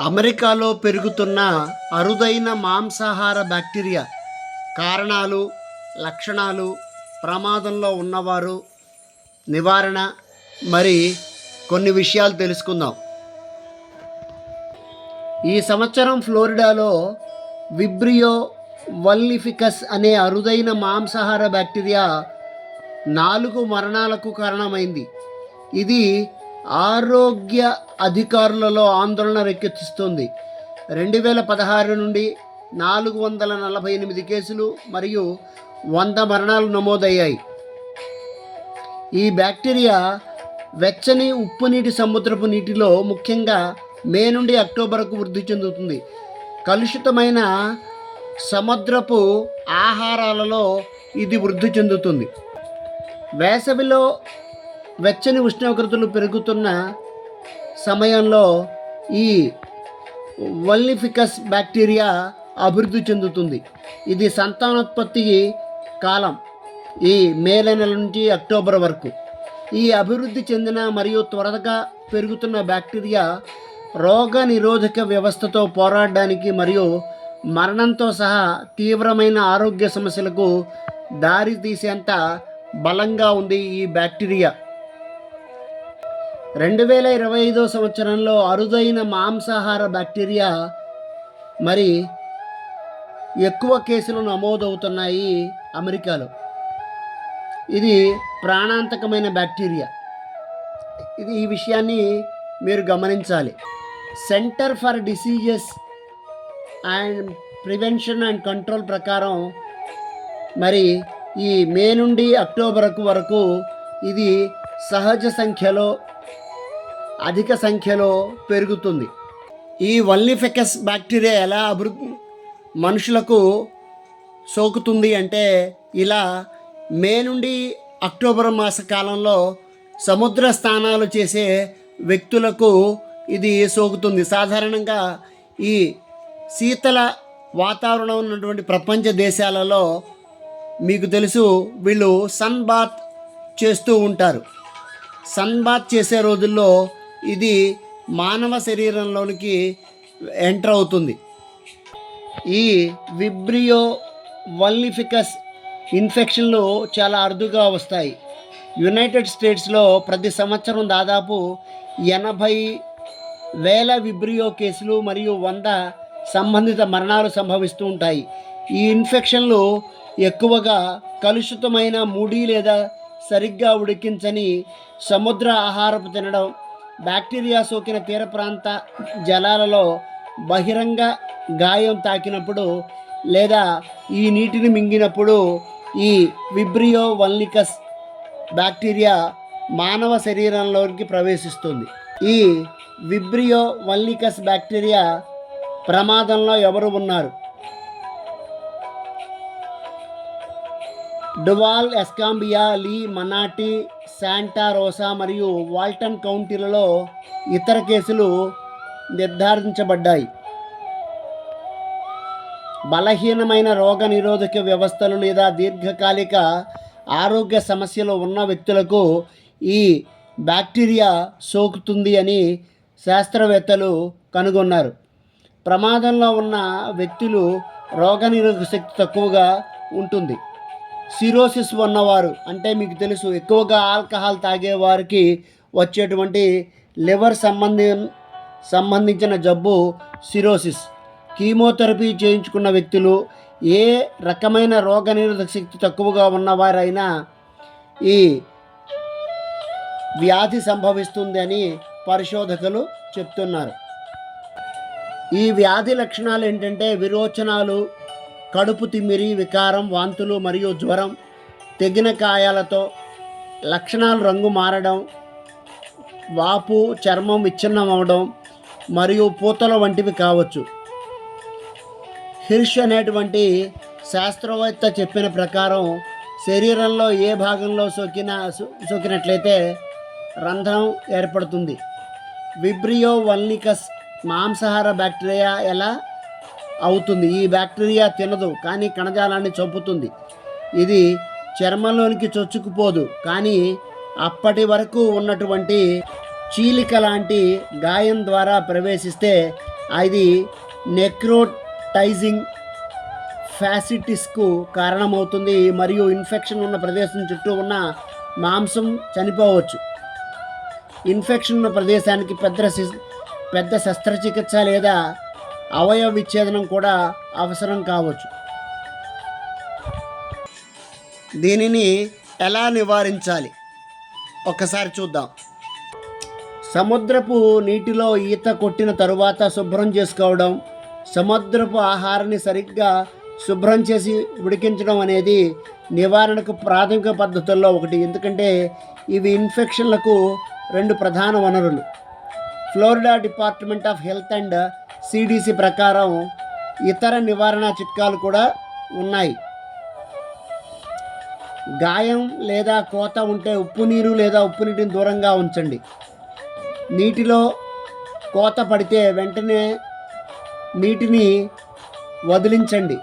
అమెరికాలో పెరుగుతున్న అరుదైన మాంసాహార బ్యాక్టీరియా కారణాలు లక్షణాలు ప్రమాదంలో ఉన్నవారు నివారణ మరి కొన్ని విషయాలు తెలుసుకుందాం. ఈ సంవత్సరం ఫ్లోరిడాలో విబ్రియో వల్లిఫికస్ అనే అరుదైన మాంసాహార బ్యాక్టీరియా నాలుగు మరణాలకు కారణమైంది. ఇది ఆరోగ్య అధికారులలో ఆందోళన రేకెత్తిస్తుంది. రెండు వేల పదహారు నుండి నాలుగు వందల నలభై ఎనిమిది కేసులు మరియు వంద మరణాలు నమోదయ్యాయి. ఈ బ్యాక్టీరియా వెచ్చని ఉప్పు నీటి సముద్రపు నీటిలో ముఖ్యంగా మే నుండి అక్టోబర్కు వృద్ధి చెందుతుంది. కలుషితమైన సముద్రపు ఆహారాలలో ఇది వృద్ధి చెందుతుంది. వేసవిలో వెచ్చని ఉష్ణోగ్రతలు పెరుగుతున్న సమయంలో ఈ వల్లిఫికస్ బ్యాక్టీరియా అభివృద్ధి చెందుతుంది. ఇది సంతానోత్పత్తి కాలం ఈ మే నెల నుంచి అక్టోబర్ వరకు. ఈ అభివృద్ధి చెందిన మరియు త్వరగా పెరుగుతున్న బ్యాక్టీరియా రోగ నిరోధక వ్యవస్థతో పోరాడడానికి మరియు మరణంతో సహా తీవ్రమైన ఆరోగ్య సమస్యలకు దారి తీసేంత బలంగా ఉంది ఈ బ్యాక్టీరియా. రెండు వేల ఇరవై ఐదో సంవత్సరంలో అరుదైన మాంసాహార బ్యాక్టీరియా మరి ఎక్కువ కేసులు నమోదవుతున్నాయి అమెరికాలో. ఇది ప్రాణాంతకమైన బ్యాక్టీరియా. ఇది ఈ విషయాన్ని మీరు గమనించాలి. Centre for diseases and prevention and control ప్రకారం మరి ఈ మే నుండి అక్టోబర్ వరకు ఇది సహజ సంఖ్యలో అధిక సంఖ్యలో పెరుగుతుంది. ఈ వల్లిఫెకస్ బ్యాక్టీరియా ఎలా అభివృద్ధి మనుషులకు సోకుతుంది అంటే ఇలా మే నుండి అక్టోబర్ మాస కాలంలో సముద్ర స్నానాలు చేసే వ్యక్తులకు ఇది సోకుతుంది. సాధారణంగా ఈ శీతల వాతావరణం ఉన్నటువంటి ప్రపంచ దేశాలలో మీకు తెలుసు వీళ్ళు సన్ బాత్ చేస్తూ ఉంటారు. సన్ బాత్ చేసే రోజుల్లో ఇది మానవ శరీరంలోనికి ఎంటర్ అవుతుంది. ఈ విబ్రియో వల్లిఫికస్ ఇన్ఫెక్షన్లు చాలా అరుదుగా వస్తాయి. యునైటెడ్ స్టేట్స్లో ప్రతి సంవత్సరం దాదాపు ఎనభై వేల విబ్రియో కేసులు మరియు వంద సంబంధిత మరణాలు సంభవిస్తూ ఉంటాయి. ఈ ఇన్ఫెక్షన్లు ఎక్కువగా కలుషితమైన ముడి లేదా సరిగ్గా ఉడికించని సముద్ర ఆహారపు తినడం బ్యాక్టీరియా సోకిన తీర ప్రాంత జలాలలో బహిరంగ గాయం తాకినప్పుడు లేదా ఈ నీటిని మింగినప్పుడు ఈ విబ్రియో వల్నికస్ బ్యాక్టీరియా మానవ శరీరంలోకి ప్రవేశిస్తుంది. ఈ విబ్రియో వల్నికస్ బ్యాక్టీరియా ప్రమాదంలో ఎవరు ఉన్నారు? డువాల్ ఎస్కాంబియా లీ మనాటి శాంటా రోసా మరియు వాల్టన్ కౌంటీలలో ఇతర కేసులు నిర్ధారించబడ్డాయి. బలహీనమైన రోగ నిరోధక వ్యవస్థలు లేదా దీర్ఘకాలిక ఆరోగ్య సమస్యలు ఉన్న వ్యక్తులకు ఈ బ్యాక్టీరియా సోకుతుంది అని శాస్త్రవేత్తలు కనుగొన్నారు. ప్రమాదంలో ఉన్న వ్యక్తులు రోగనిరోధక శక్తి తక్కువగా ఉంటుంది. సిరోసిస్ ఉన్నవారు అంటే మీకు తెలుసు ఎక్కువగా ఆల్కహాల్ తాగే వారికి వచ్చేటువంటి లివర్ సంబంధి సంబంధించిన జబ్బు సిరోసిస్. కీమోథెరపీ చేయించుకున్న వ్యక్తులు ఏ రకమైన రోగనిరోధక శక్తి తక్కువగా ఉన్నవారైనా ఈ వ్యాధి సంభవిస్తుంది అని పరిశోధకులు చెప్తున్నారు. ఈ వ్యాధి లక్షణాలు ఏంటంటే విరోచనాలు కడుపు తిమ్మిరి వికారం వాంతులు మరియు జ్వరం తెగిన కాయాలతో లక్షణాలు రంగు మారడం వాపు చర్మం విచ్ఛిన్నం అవడం మరియు పూతల వంటివి కావచ్చు. హిర్ష్ అనేటువంటి శాస్త్రవేత్త చెప్పిన ప్రకారం శరీరంలో ఏ భాగంలో సోకిన సోకినట్లయితే రంధ్రం ఏర్పడుతుంది. విబ్రియో వల్నికస్ మాంసాహార బ్యాక్టీరియా ఎలా అవుతుంది. ఈ బ్యాక్టీరియా తినదు కానీ కణజాలాన్ని చంపుతుంది. ఇది చర్మంలోనికి చొచ్చుకుపోదు కానీ అప్పటి వరకు ఉన్నటువంటి చీలిక లాంటి గాయం ద్వారా ప్రవేశిస్తే అది నెక్రోటైజింగ్ ఫ్యాసిటిస్కు కారణమవుతుంది. మరియు ఇన్ఫెక్షన్ ఉన్న ప్రదేశం చుట్టూ ఉన్న మాంసం చనిపోవచ్చు. ఇన్ఫెక్షన్ ఉన్న ప్రదేశానికి పెద్ద శి- పెద్ద శస్త్రచికిత్స లేదా అవయవ విచ్ఛేదనం కూడా అవసరం కావచ్చు. దీనిని ఎలా నివారించాలి? ఒక్కసారి చూద్దాం. సముద్రపు నీటిలో ఈత కొట్టిన తరువాత శుభ్రం చేసుకోవడం సముద్రపు ఆహారాన్ని సరిగ్గా శుభ్రం చేసి ఉడికించడం అనేది నివారణకు ప్రాథమిక పద్ధతుల్లో ఒకటి. ఎందుకంటే ఇవి ఇన్ఫెక్షన్లకు రెండు ప్రధాన వనరులు. Florida department of health and CDC ప్రకారం ఇతర నివారణ చిట్కాలు కూడా ఉన్నాయి. గాయం లేదా కోత ఉంటే ఉప్పు నీరు లేదా ఉప్పు నీటిని దూరంగా ఉంచండి. నీటిలో కోత పడితే వెంటనే నీటిని వదిలించండి.